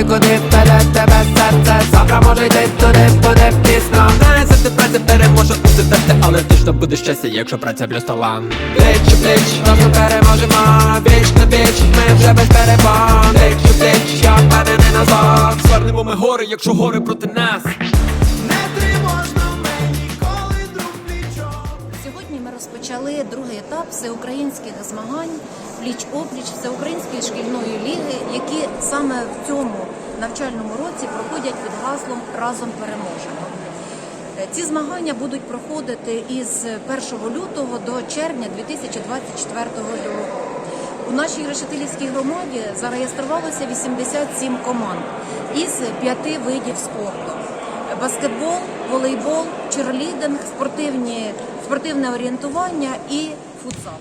Туди, куди вперед тебе серце Завтра може йти туди, буде пізно Знає, завжди праця переможе у терти Але точно буде щастя, якщо праця плюс талант Плеч, плеч, Разом переможемо біч на біч, ми вже без перебон Плеч у плеч, я впевнений назад Звернемо ми гори, якщо гори проти нас розпочали другий етап всеукраїнських змагань пліч-опліч всеукраїнської шкільної ліги, які саме в цьому навчальному році проходять під гаслом Разом переможемо. Е, Ці змагання будуть проходити із 1 лютого до червня 2024 року. У нашій Решетилівській громаді зареєструвалося 87 команд із п'яти видів спорту: баскетбол, волейбол, черлідинг, спортивні, спортивне орієнтування і футзал.